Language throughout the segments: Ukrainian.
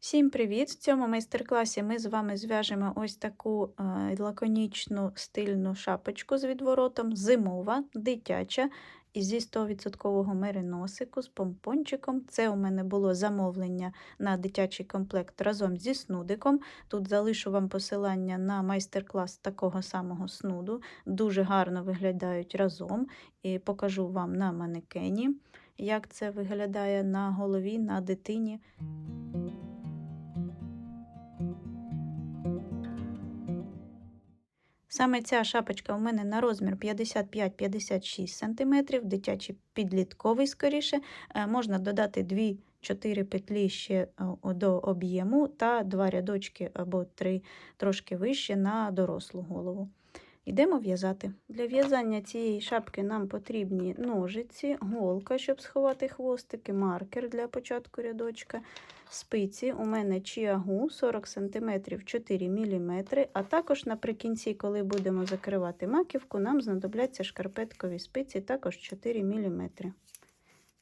Всім привіт! В цьому майстер-класі ми з вами зв'яжемо ось таку е, лаконічну стильну шапочку з відворотом, зимова, дитяча, і зі 100% мериносику з помпончиком. Це у мене було замовлення на дитячий комплект разом зі снудиком. Тут залишу вам посилання на майстер-клас такого самого снуду. Дуже гарно виглядають разом. І покажу вам на манекені, як це виглядає на голові, на дитині. Саме ця шапочка у мене на розмір 55-56 см, дитячий підлітковий скоріше. Е, Можна додати 2-4 петлі ще е, до об'єму та 2 рядочки або 3 трошки вище на дорослу голову. Йдемо в'язати. Для в'язання цієї шапки нам потрібні ножиці, голка, щоб сховати хвостики, маркер для початку рядочка, спиці. У мене чіагу 40 см 4 мм, а також наприкінці, коли будемо закривати маківку, нам знадобляться шкарпеткові спиці, також 4 мм.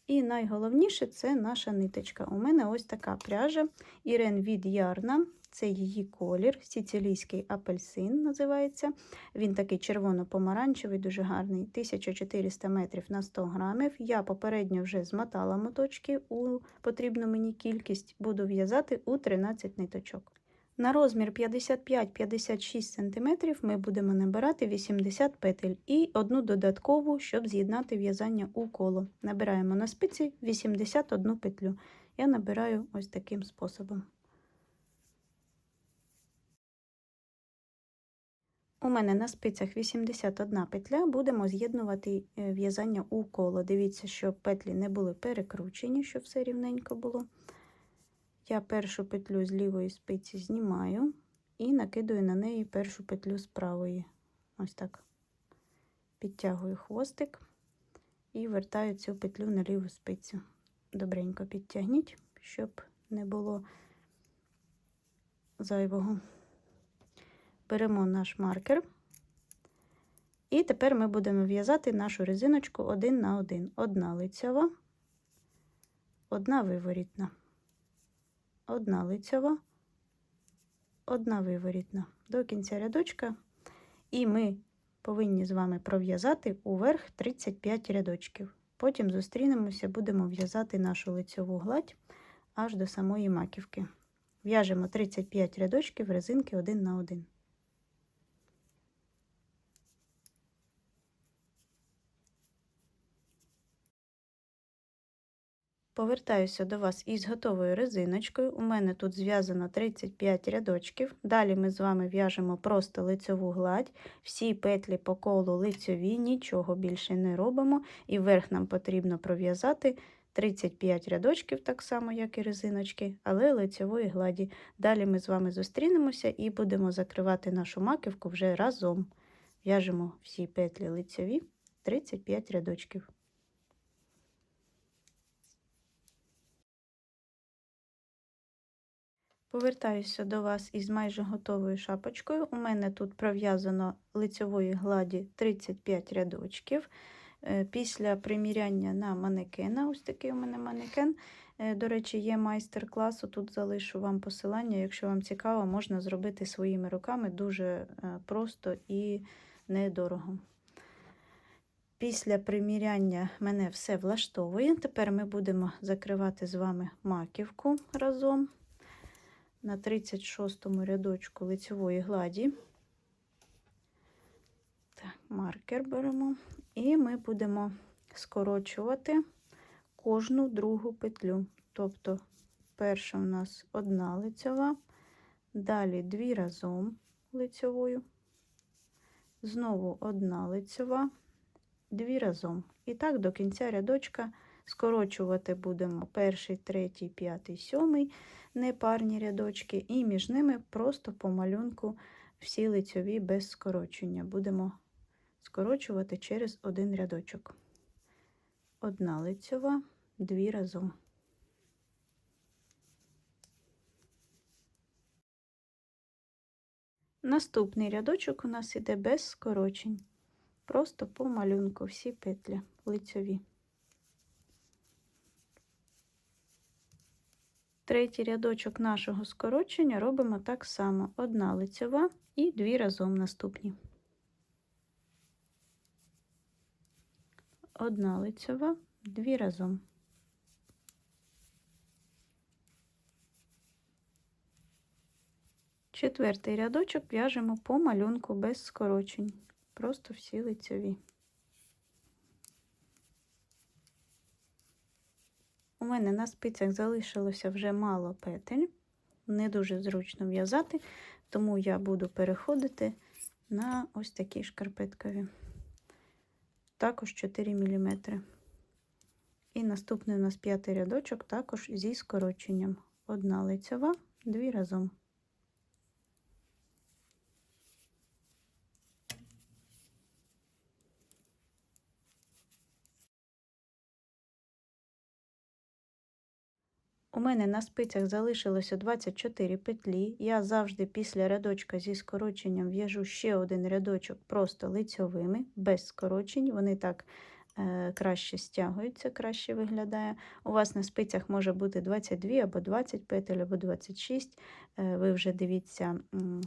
І найголовніше це наша ниточка. У мене ось така пряжа Ірен від Ярна. Це її колір, сицилійський апельсин називається. Він такий червоно-помаранчевий, дуже гарний, 1400 метрів на 100 грамів. Я попередньо вже змотала моточки у потрібну мені кількість, буду в'язати у 13 ниточок. На розмір 55-56 см ми будемо набирати 80 петель і одну додаткову, щоб з'єднати в'язання у коло. Набираємо на спиці 81 петлю. Я набираю ось таким способом. У мене на спицях 81 петля, будемо з'єднувати е, в'язання у коло. Дивіться, щоб петлі не були перекручені, щоб все рівненько було. Я першу петлю з лівої спиці знімаю і накидаю на неї першу петлю з правої. Ось так. Підтягую хвостик і вертаю цю петлю на ліву спицю. Добренько підтягніть, щоб не було зайвого. Беремо наш маркер. І тепер ми будемо в'язати нашу резиночку один на один. Одна лицьова, одна виворітна одна лицьова, одна виворітна до кінця рядочка, і ми повинні з вами пров'язати уверх 35 рядочків. Потім зустрінемося, будемо в'язати нашу лицьову гладь аж до самої маківки. В'яжемо 35 рядочків резинки один на один. Повертаюся до вас із готовою резиночкою. У мене тут зв'язано 35 рядочків. Далі ми з вами в'яжемо просто лицьову гладь, всі петлі по колу лицьові, нічого більше не робимо. І вверх нам потрібно пров'язати 35 рядочків, так само, як і резиночки, але лицьової гладі. Далі ми з вами зустрінемося і будемо закривати нашу маківку вже разом. В'яжемо всі петлі лицьові 35 рядочків. Повертаюся до вас із майже готовою шапочкою. У мене тут пров'язано лицьової гладі 35 рядочків. Е, після приміряння на манекена, ось такий у мене манекен. Е, до речі, є майстер-класу. Тут залишу вам посилання. Якщо вам цікаво, можна зробити своїми руками дуже е, просто і недорого. Після приміряння мене все влаштовує. Тепер ми будемо закривати з вами маківку разом на 36 рядочку лицевої гладі. Так, маркер беремо, і ми будемо скорочувати кожну другу петлю. Тобто, перша у нас одна лицьова, далі дві разом лицьовою, знову одна лицьова, дві разом. І так до кінця рядочка скорочувати будемо перший, третій, п'ятий, сьомий непарні рядочки, і між ними просто по малюнку всі лицьові без скорочення. Будемо скорочувати через один рядочок. Одна лицьова, дві разом. Наступний рядочок у нас іде без скорочень. Просто по малюнку всі петлі лицьові. Третій рядочок нашого скорочення робимо так само: одна лицьова і дві разом наступні. Одна лицьова, дві разом. Четвертий рядочок в'яжемо по малюнку без скорочень, просто всі лицьові. У мене на спицях залишилося вже мало петель, не дуже зручно в'язати, тому я буду переходити на ось такі шкарпеткові, також 4 мм. І наступний у нас п'ятий рядочок також зі скороченням. Одна лицьова, дві разом. У мене на спицях залишилося 24 петлі. Я завжди після рядочка зі скороченням в'яжу ще один рядочок просто лицьовими, без скорочень. Вони так е, краще стягуються, краще виглядає. У вас на спицях може бути 22 або 20 петель, або 26. Е, ви вже дивіться,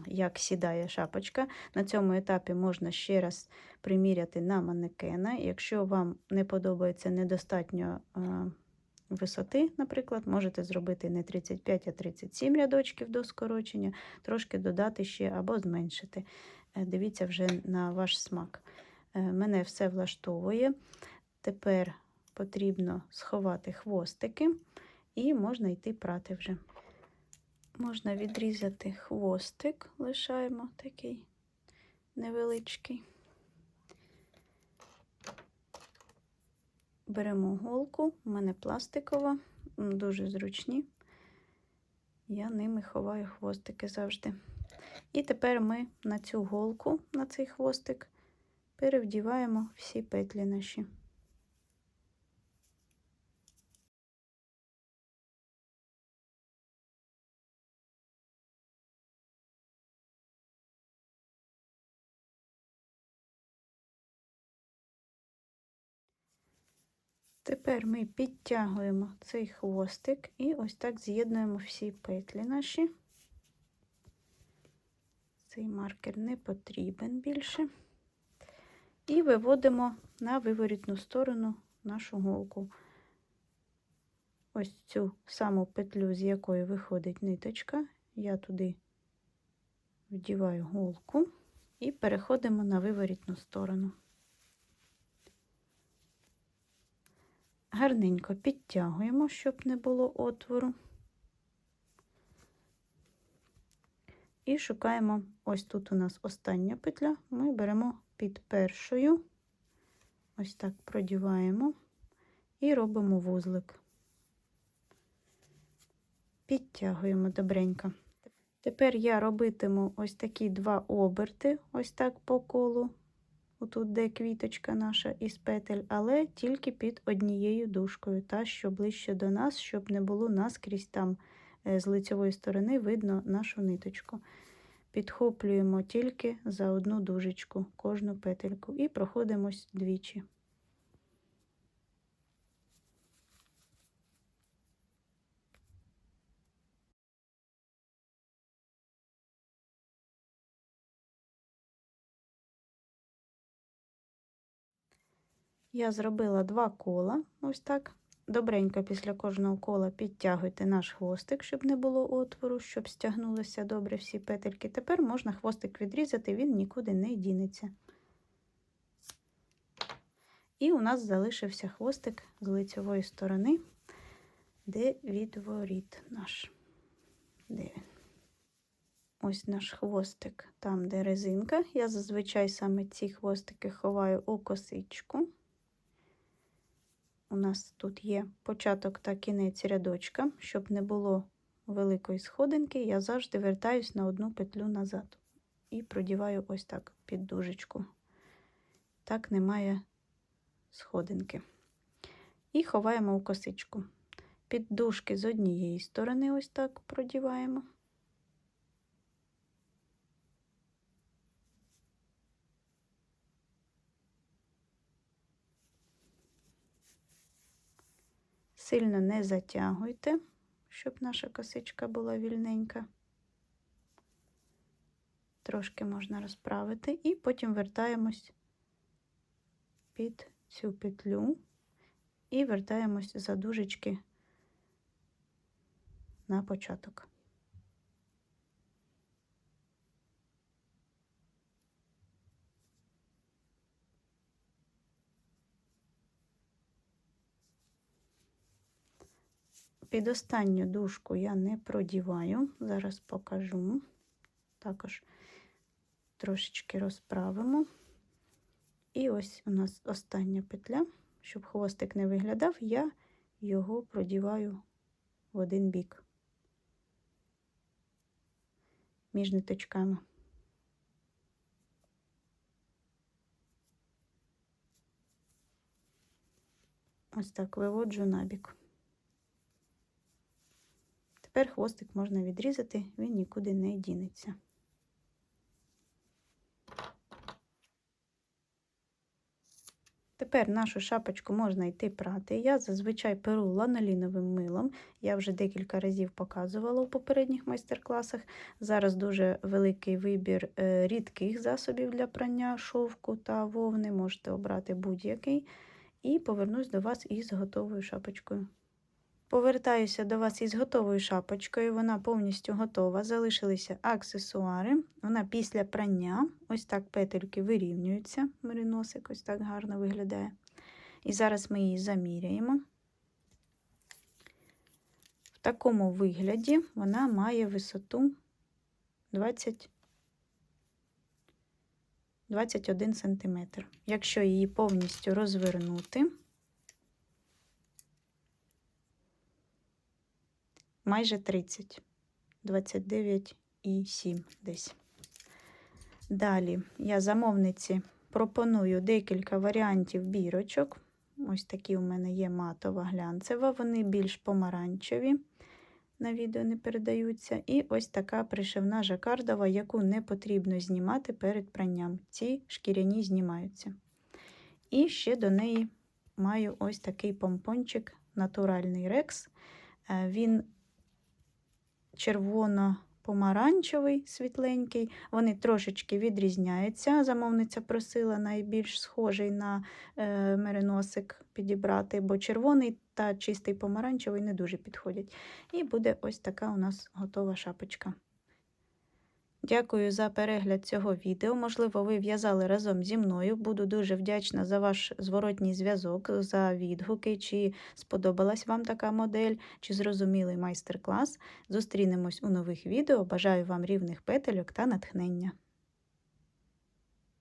як сідає шапочка. На цьому етапі можна ще раз приміряти на манекена. Якщо вам не подобається недостатньо. Е, висоти, наприклад, можете зробити не 35, а 37 рядочків до скорочення, трошки додати ще або зменшити. Е, дивіться вже на ваш смак. Е, мене все влаштовує. Тепер потрібно сховати хвостики і можна йти прати вже. Можна відрізати хвостик, лишаємо такий невеличкий. Беремо голку, у мене пластикова, дуже зручні. Я ними ховаю хвостики завжди. І тепер ми на цю голку, на цей хвостик, перевдіваємо всі петлі наші. Тепер ми підтягуємо цей хвостик і ось так з'єднуємо всі петлі наші. Цей маркер не потрібен більше. І виводимо на виворітну сторону нашу голку. Ось цю саму петлю, з якої виходить ниточка, я туди вдіваю голку і переходимо на виворітну сторону. Гарненько підтягуємо, щоб не було отвору. І шукаємо, ось тут у нас остання петля, ми беремо під першою, ось так продіваємо і робимо вузлик. Підтягуємо добренько. Тепер я робитиму ось такі два оберти, ось так по колу, отут де квіточка наша із петель, але тільки під однією дужкою, та що ближче до нас, щоб не було наскрізь там е, з лицевої сторони видно нашу ниточку. Підхоплюємо тільки за одну дужечку кожну петельку і проходимось двічі. Я зробила два кола, ось так. Добренько після кожного кола підтягуйте наш хвостик, щоб не було отвору, щоб стягнулися добре всі петельки. Тепер можна хвостик відрізати, він нікуди не дінеться. І у нас залишився хвостик з лицевої сторони, де відворіт наш. Де він? Ось наш хвостик, там, де резинка. Я зазвичай саме ці хвостики ховаю у косичку нас тут є початок та кінець рядочка, щоб не було великої сходинки, я завжди вертаюсь на одну петлю назад і продіваю ось так під дужечку. Так немає сходинки. І ховаємо у косичку. Під дужки з однієї сторони, ось так продіваємо. Сильно не затягуйте, щоб наша косичка була вільненька. Трошки можна розправити, і потім вертаємось під цю петлю і вертаємось за дужечки на початок. Під останню дужку я не продіваю, зараз покажу. Також трошечки розправимо. І ось у нас остання петля, щоб хвостик не виглядав, я його продіваю в один бік між ниточками. Ось так виводжу набік. Тепер хвостик можна відрізати, він нікуди не дінеться. Тепер нашу шапочку можна йти прати. Я зазвичай перу ланоліновим милом. Я вже декілька разів показувала у попередніх майстер-класах. Зараз дуже великий вибір е, рідких засобів для прання шовку та вовни. Можете обрати будь-який. І повернусь до вас із готовою шапочкою. Повертаюся до вас із готовою шапочкою, вона повністю готова. Залишилися аксесуари. Вона після прання, ось так петельки вирівнюються, мериносик ось так гарно виглядає. І зараз ми її заміряємо. В такому вигляді вона має висоту 20 21 см. Якщо її повністю розвернути, майже 30, 29,7 десь. Далі я замовниці пропоную декілька варіантів бірочок. Ось такі у мене є матова глянцева, вони більш помаранчеві, на відео не передаються. І ось така пришивна жакардова, яку не потрібно знімати перед пранням. Ці шкіряні знімаються. І ще до неї маю ось такий помпончик, натуральний рекс. Е, він червоно-помаранчевий, світленький. Вони трошечки відрізняються. Замовниця просила найбільш схожий на е, мериносик підібрати, бо червоний та чистий помаранчевий не дуже підходять. І буде ось така у нас готова шапочка. Дякую за перегляд цього відео. Можливо, ви в'язали разом зі мною. Буду дуже вдячна за ваш зворотній зв'язок, за відгуки, чи сподобалась вам така модель, чи зрозумілий майстер-клас. Зустрінемось у нових відео. Бажаю вам рівних петельок та натхнення.